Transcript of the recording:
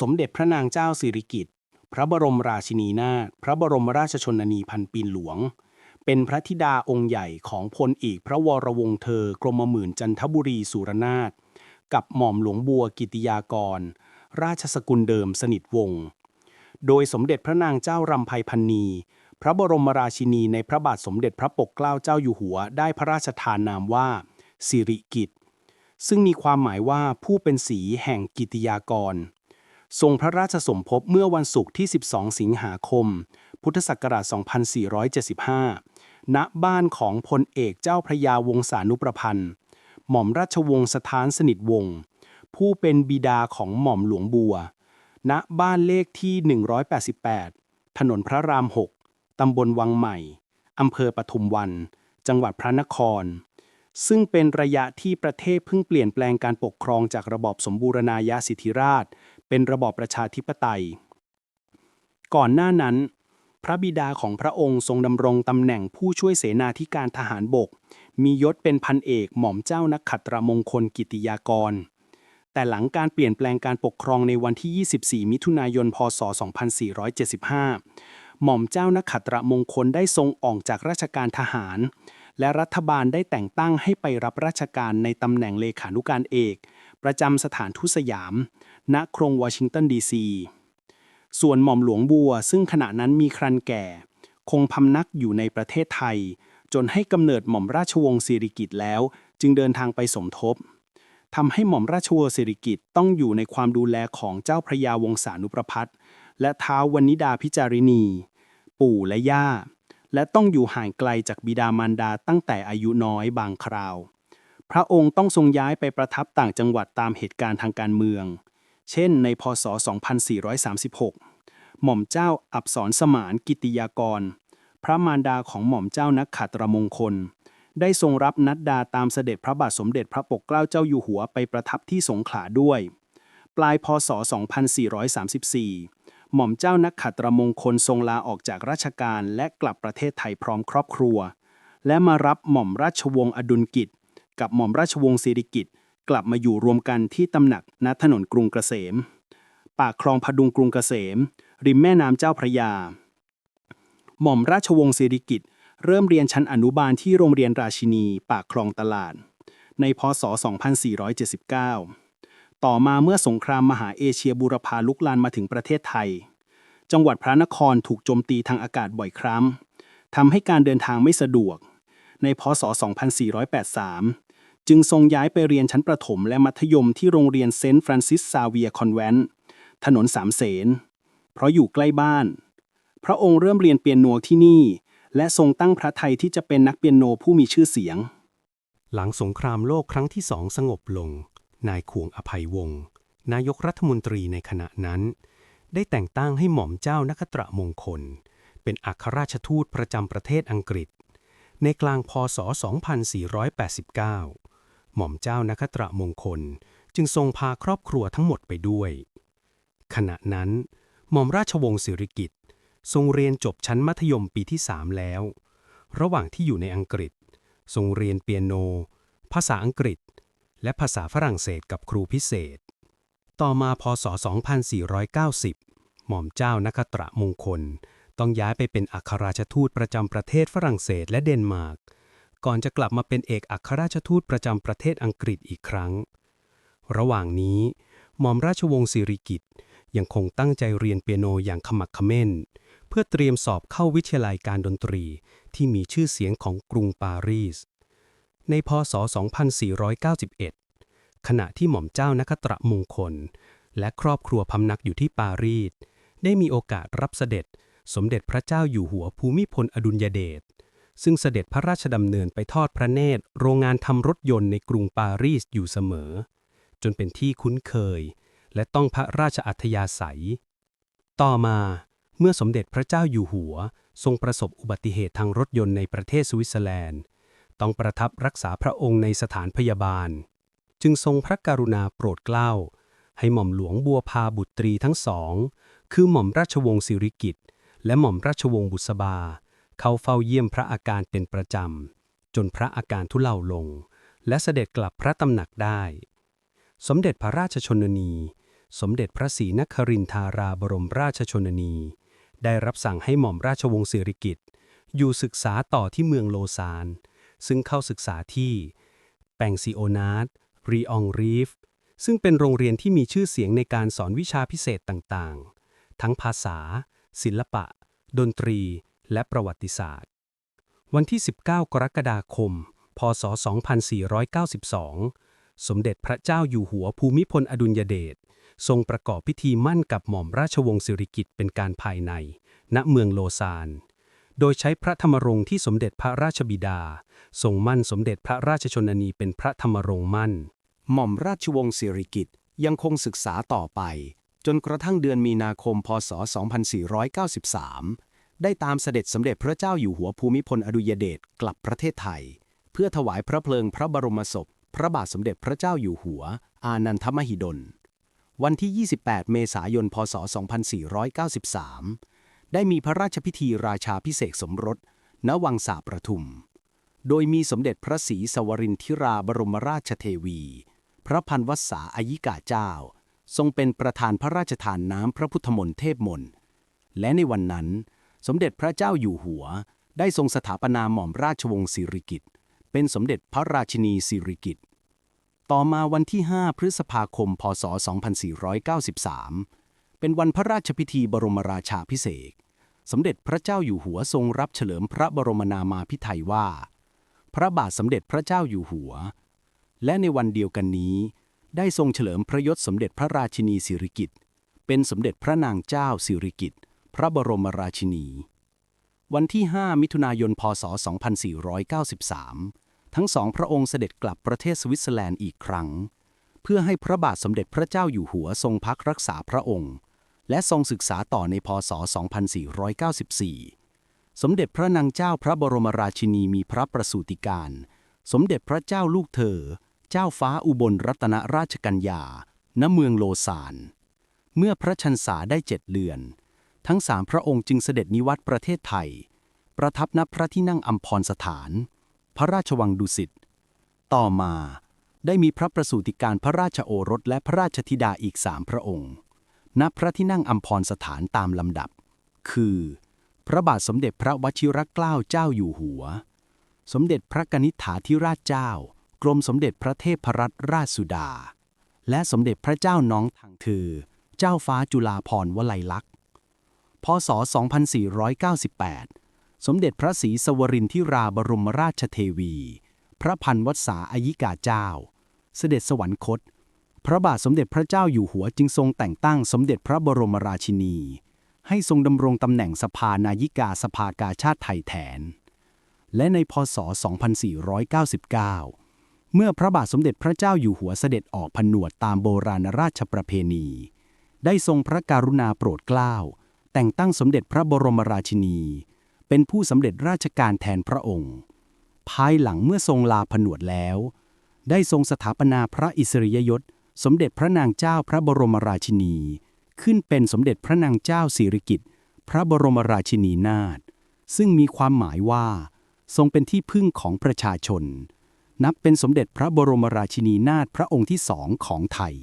สมเด็จพระนางเจ้าสิริกิติ์พระบรมราชินีนาถพระบรมราชชนนีพันปีหลวง เป็นพระธิดาองค์ใหญ่ของพลเอกพระวรวงศ์เธอกรมหมื่นจันทบุรีสุรนาถกับหม่อมหลวงบัวกิติยากร ราชสกุลเดิมสนิทวงศ์โดยสมเด็จพระนางเจ้ารำไพพันนี พระบรมราชินีในพระบาทสมเด็จพระปกเกล้าเจ้าอยู่หัวได้พระราชทานนามว่า สิริกิติ์ซึ่งมีความหมายว่าผู้เป็นสีแห่งกิติยากร ทรงพระราชสมภพเมื่อวันศุกร์ที่ 12 สิงหาคม พุทธศักราช 2475 ณ บ้านของพลเอกเจ้าพระยาวงศานุประพันธ์ หม่อมราชวงศ์สถานสนิทวงศ์ ผู้เป็นบิดาของหม่อมหลวงบัว ณ บ้านเลขที่ 188 ถนนพระราม 6 ตำบลวังใหม่ อำเภอปทุมวัน จังหวัดพระนคร ซึ่งเป็นระยะที่ประเทศเพิ่งเปลี่ยนแปลงการปกครองจากระบอบสมบูรณาญาสิทธิราช เป็นระบอบประชาธิปไตย ก่อนหน้านั้น พระบิดาของพระองค์ทรงดำรงตำแหน่งผู้ช่วยเสนาธิการทหารบก มียศเป็นพันเอกหม่อมเจ้านักขัตรมงคลกิติยากร แต่หลังการเปลี่ยนแปลงการปกครองในวันที่ 24 มิถุนายน พศ 2475 หม่อมเจ้านักขัตรมงคลได้ทรงออกจากราชการทหารและรัฐบาลได้แต่งตั้งให้ไปรับราชการในตำแหน่งเลขานุการเอก ประจำสถานทูตสยาม ณกรุงวอชิงตันดีซีส่วนหม่อมหลวงบัว ซึ่งขณะนั้นมีครันแก่ คงพำนักอยู่ในประเทศไทย จนให้กำเนิดหม่อมราชวงศ์สิริกิติ์แล้ว จึงเดินทางไปสมทบทำให้หม่อมราชวงศ์สิริกิติ์ต้องอยู่ในความดูแลของเจ้าพระยาวงศานุประพัฒน์และท้าววนิดาพิจารินีปู่และย่า และต้องอยู่ห่างไกลจากบิดามารดาตั้งแต่อายุน้อยบางคราว พระองค์ต้องทรงย้ายไปประทับต่างจังหวัดตามเหตุการณ์ทางการเมือง เช่นในพศ 2436 หม่อมเจ้าอับสรสมานกิติยากร พระมารดาของหม่อมเจ้านักขัตรมงคล ได้ทรงรับนัดดาตามเสด็จพระบาทสมเด็จพระปกเกล้าเจ้าอยู่หัวไปประทับที่สงขลาด้วย ปลายพศ 2434 หม่อมเจ้านักขัตรมงคลทรงลาออกจากราชการและกลับประเทศไทยพร้อมครอบครัว และมารับหม่อมราชวงศ์อดุลกิจ กับหม่อมราชวงศ์สิริกิติ์กลับมาอยู่รวมกันที่ตำหนักณถนนกรุงเกษม ปากคลองพดุงกรุงเกษม ริมแม่น้ำเจ้าพระยา หม่อมราชวงศ์สิริกิติ์เริ่มเรียนชั้นอนุบาลที่โรงเรียนราชินี ปากคลองตลาด ในพศ 2479 ต่อมาเมื่อสงครามมหาเอเชียบูรพาลุกลามมาถึงประเทศไทย จังหวัดพระนครถูกโจมตีทางอากาศบ่อยครั้งทำให้การเดินทางไม่สะดวก ในพศ 2483 จึงทรงย้ายไปเรียนชั้นประถมและมัธยมที่โรงเรียนเซนต์ฟรานซิสซาเวียคอนแวนต์ถนนสามเสน เพราะอยู่ใกล้บ้าน พระองค์เริ่มเรียนเปียโนที่นี่ และทรงตั้งพระไทยที่จะเป็นนักเปียโนผู้มีชื่อเสียง หลังสงครามโลกครั้งที่สองสงบลง นายขวงอภัยวงศ์นายกรัฐมนตรีในขณะนั้น ได้แต่งตั้งให้หม่อมเจ้านักตระมงคล เป็นอัครราชทูตประจำประเทศอังกฤษ ในกลางพศ 2489 หม่อมเจ้านักตระมงคลจึงทรงพาครอบครัวทั้งหมดไปด้วย ขณะนั้น หม่อมราชวงศ์สิริกิติ์ทรงเรียนจบชั้นมัธยมปีที่สามแล้ว ระหว่างที่อยู่ในอังกฤษ ทรงเรียนเปียโน ภาษาอังกฤษ และภาษาฝรั่งเศสกับครูพิเศษ ต่อมาพศ 2490 หม่อมเจ้านักตระมงคล ต้องย้ายไปเป็นอัครราชทูตประจำประเทศฝรั่งเศสและเดนมาร์ก ก่อนจะกลับมาเป็นเอกอัครราชทูตประจำประเทศอังกฤษอีกครั้ง ระหว่างนี้หม่อมราชวงศ์สิริกิติ์ยังคงตั้งใจเรียนเปียโนอย่างขมักขม้น เพื่อเตรียมสอบเข้าวิทยาลัยการดนตรีที่มีชื่อเสียงของกรุงปารีส ในพศ 2491 ขณะที่หม่อมเจ้านักตระมงคล และครอบครัวพำนักอยู่ที่ปารีส ได้มีโอกาสรับเสด็จ สมเด็จพระเจ้าอยู่หัวภูมิพลอดุลยเดช ซึ่งเสด็จพระราชดำเนินไปทอดพระเนตร โรงงานทำรถยนต์ในกรุงปารีสอยู่เสมอ จนเป็นที่คุ้นเคย และต้องพระราชอัธยาศัย ต่อมาเมื่อสมเด็จพระเจ้าอยู่หัว ทรงประสบอุบัติเหตุทางรถยนต์ในประเทศสวิตเซอร์แลนด์ ต้องประทับรักษาพระองค์ในสถานพยาบาล จึงทรงพระกรุณาโปรดเกล้าให้หม่อมหลวงบัวพาบุตรีทั้งสอง คือหม่อมราชวงศ์สิริกิติ์ และหม่อมราชวงศ์บุษบา เข้าเฝ้าเยี่ยมพระอาการเป็นประจำ จนพระอาการทุเลาลง และเสด็จกลับพระตำหนักได้ สมเด็จพระราชชนนี สมเด็จพระศรีนครินทราราบรมราชชนนี ได้รับสั่งให้หม่อมราชวงศ์สิริกิติ์อยู่ศึกษาต่อที่เมืองโลซาน ซึ่งเข้าศึกษาที่แปงซิโอนาตรีองรีฟ ซึ่งเป็นโรงเรียนที่มีชื่อเสียงในการสอนวิชาพิเศษต่างๆ ทั้งภาษา ศิลปะ ดนตรี และประวัติศาสตร์ วันที่ 19 กรกฎาคม พศ 2492 สมเด็จพระเจ้าอยู่หัวภูมิพลอดุลยเดชทรงประกอบพิธีมั่นกับหม่อมราชวงศ์สิริกิติ์เป็นการภายใน ณเมืองโลซาน โดยใช้พระธรรมรงค์ที่สมเด็จพระราชบิดา ทรงมั่นสมเด็จพระราชชนนีเป็นพระธรรมรงค์มั่น หม่อมราชวงศ์สิริกิติ์ยังคงศึกษาต่อไป จนกระทั่งเดือนมีนาคม พศ 2493 ได้ตามเสด็จสมเด็จพระเจ้าอยู่หัวภูมิพลอดุลยเดชกลับประเทศไทย เพื่อถวายพระเพลิงพระบรมศพ พระบาทสมเด็จพระเจ้าอยู่หัว อานันทมหิดล วันที่ 28 เมษายน พศ 2493 ได้มีพระราชพิธีราชาพิเศษสมรส ณ วังสาประทุม โดยมีสมเด็จพระศรีสวรินทิราบรมราชเทวี พระพันวษาอายิกาเจ้า ทรงเป็นประธานพระราชทานน้ำพระพุทธมนต์เทพมนต์ และในวันนั้น สมเด็จพระเจ้าอยู่หัว ได้ทรงสถาปนาหม่อมราชวงศ์สิริกิติ์เป็นสมเด็จพระราชินีสิริกิติ์ต่อมาวันที่ 5 พฤษภาคม พศ 2493 เป็นวันพระราชพิธีบรมราชาพิเศษสมเด็จพระเจ้าอยู่หัวทรงรับเฉลิมพระบรมนามาพิไทยว่า พระบาทสมเด็จพระเจ้าอยู่หัว และในวันเดียวกันนี้ ได้ทรงเฉลิมพระยศสมเด็จพระราชินีสิริกิติ์เป็นสมเด็จพระนางเจ้าสิริกิติ์พระบรมราชินี วันที่ 5 มิถุนายน พศ 2493 ทั้งสองพระองค์เสด็จกลับประเทศสวิตเซอร์แลนด์อีกครั้ง เพื่อให้พระบาทสมเด็จพระเจ้าอยู่หัวทรงพักรักษาพระองค์ และทรงศึกษาต่อในพศ 2494 สมเด็จพระนางเจ้าพระบรมราชินีมีพระประสูติการ สมเด็จพระเจ้าลูกเธอ เจ้าฟ้าอุบลรัตนราชกัญญา ณ เมืองโลซาน เมื่อพระชันษาได้เจ็ดเดือน ทั้งสามพระองค์จึงเสด็จนิวัตประเทศไทย ประทับณพระที่นั่งอัมพรสถาน พระราชวังดุสิต ต่อมาได้มีพระประสูติการพระราชโอรสและพระราชธิดาอีกสามพระองค์ ณ พระที่นั่งอัมพรสถานตามลำดับ คือ พระบาทสมเด็จพระวชิรเกล้าเจ้าอยู่หัว สมเด็จพระกนิษฐาธิราชเจ้า กรมสมเด็จพระเทพรัตนราชสุดา และสมเด็จพระเจ้าน้องทางคือ เจ้าฟ้าจุฬาภรณ์วลัยลักษณ์พศ 2498 สมเด็จพระศรีสวรินทิราบรมราชเทวี พระพันวัษาอายิกาเจ้า เสด็จสวรรคต พระบาทสมเด็จพระเจ้าอยู่หัวจึงทรงแต่งตั้งสมเด็จพระบรมราชินี ให้ทรงดำรงตำแหน่งสภานายิกาสภากาชาติไทยแทน และในพศ 2499 เมื่อพระบาทสมเด็จพระเจ้าอยู่หัวเสด็จออกผนวดตามโบราณราชประเพณี ได้ทรงพระกรุณาโปรดเกล้า แต่งตั้งสมเด็จพระบรมราชินี เป็นผู้สำเร็จราชการแทนพระองค์ ภายหลังเมื่อทรงลาผนวดแล้ว ได้ทรงสถาปนาพระอิสริยยศ สมเด็จพระนางเจ้าพระบรมราชินี ขึ้นเป็นสมเด็จพระนางเจ้าสิริกิติ์พระบรมราชินีนาถซึ่งมีความหมายว่า ทรงเป็นที่พึ่งของประชาชน นับเป็นสมเด็จพระบรมราชินีนาถพระองค์ที่สองของไทย